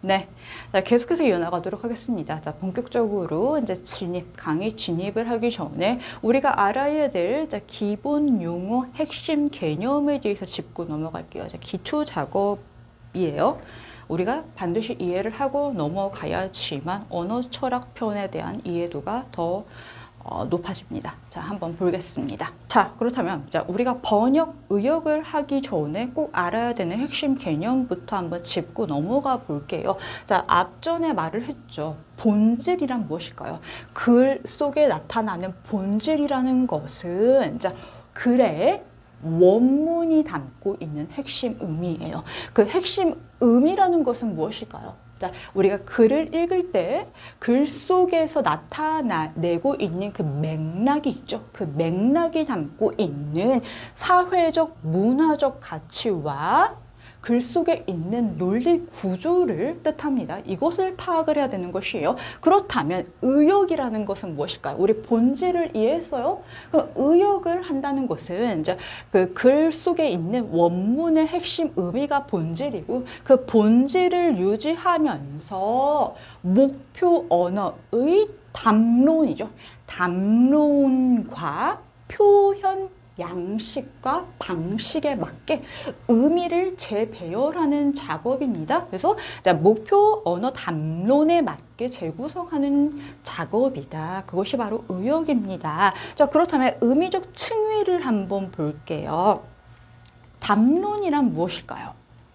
네. 자, 계속해서 이어나가도록 하겠습니다. 자, 본격적으로 이제 진입, 강의 진입을 하기 전에 우리가 알아야 될 자, 기본 용어, 핵심 개념에 대해서 짚고 넘어갈게요. 자, 기초 작업이에요. 우리가 반드시 이해를 하고 넘어가야지만 언어 철학 편에 대한 이해도가 더 어, 높아집니다. 자, 한번 보겠습니다. 자, 그렇다면 자, 우리가 번역 의역을 하기 전에 꼭 알아야 되는 핵심 개념부터 한번 짚고 넘어가 볼게요. 자, 앞전에 말을 했죠. 본질이란 무엇일까요? 글 속에 나타나는 본질이라는 것은 자, 글의 원문이 담고 있는 핵심 의미예요. 그 핵심 의미라는 것은 무엇일까요? 자, 우리가 글을 읽을 때 글 속에서 나타내고 있는 그 맥락이 있죠. 그 맥락이 담고 있는 사회적, 문화적 가치와 글 속에 있는 논리 구조를 뜻합니다. 이것을 파악을 해야 되는 것이에요. 그렇다면 의역이라는 것은 무엇일까요? 우리 본질을 이해했어요? 그럼 의역을 한다는 것은 이제 그 글 속에 있는 원문의 핵심 의미가 본질이고 그 본질을 유지하면서 목표 언어의 담론이죠. 담론과 표현 양식과 방식에 맞게 의미를 재배열하는 작업입니다. 그래서 자, 목표 언어 담론에 맞게 재구성하는 작업이다. 그것이 바로 의역입니다. 자, 그렇다면 의미적 층위를 한번 볼게요. 담론이란 무엇일까요?